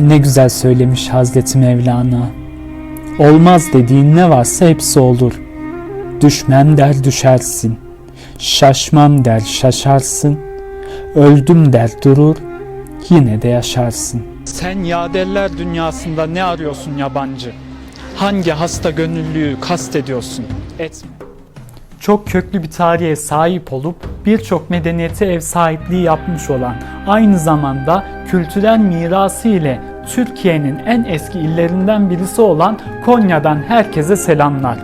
Ne güzel söylemiş Hazreti Mevlana. Olmaz dediğin ne varsa hepsi olur. Düşmem der düşersin. Şaşmam der şaşarsın. Öldüm der durur. Yine de yaşarsın. Sen yaderler dünyasında ne arıyorsun yabancı? Hangi hasta gönüllüyü kastediyorsun? Etme. Çok köklü bir tarihe sahip olup birçok medeniyete ev sahipliği yapmış olan, aynı zamanda kültürel mirası ile Türkiye'nin en eski illerinden birisi olan Konya'dan herkese selamlar.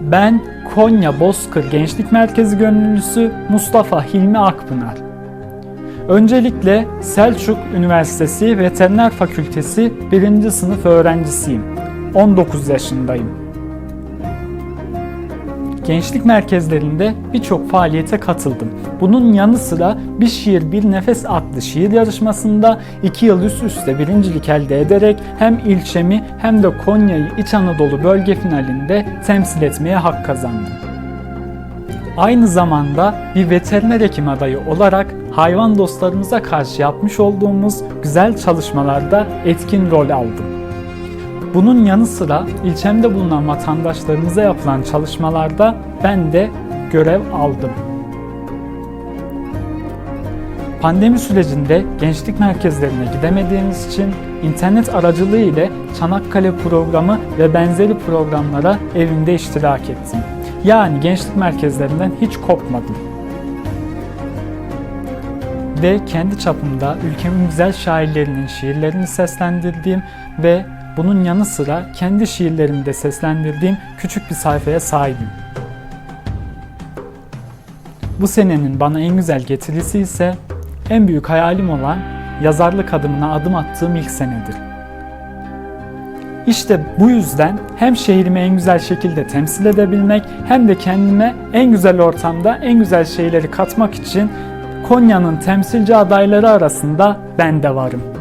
Ben Konya Bozkır Gençlik Merkezi gönüllüsü Mustafa Hilmi Akpınar. Öncelikle Selçuk Üniversitesi Veteriner Fakültesi 1. sınıf öğrencisiyim. 19 yaşındayım. Gençlik merkezlerinde birçok faaliyete katıldım. Bunun yanı sıra Bir Şiir Bir Nefes adlı şiir yarışmasında 2 yıl üst üste birincilik elde ederek hem ilçemi hem de Konya'yı İç Anadolu bölge finalinde temsil etmeye hak kazandım. Aynı zamanda bir veteriner hekim adayı olarak hayvan dostlarımıza karşı yapmış olduğumuz güzel çalışmalarda etkin rol aldım. Bunun yanı sıra ilçemde bulunan vatandaşlarımıza yapılan çalışmalarda ben de görev aldım. Pandemi sürecinde gençlik merkezlerine gidemediğimiz için internet aracılığı ile Çanakkale programı ve benzeri programlara evimde iştirak ettim. Yani gençlik merkezlerinden hiç kopmadım. Ve kendi çapımda ülkemin güzel şairlerinin şiirlerini seslendirdiğim ve bunun yanı sıra kendi şiirlerimi de seslendirdiğim küçük bir sayfaya sahibim. Bu senenin bana en güzel getirisi ise en büyük hayalim olan yazarlık adımına adım attığım ilk senedir. İşte bu yüzden hem şehrimi en güzel şekilde temsil edebilmek hem de kendime en güzel ortamda en güzel şeyleri katmak için Konya'nın temsilci adayları arasında ben de varım.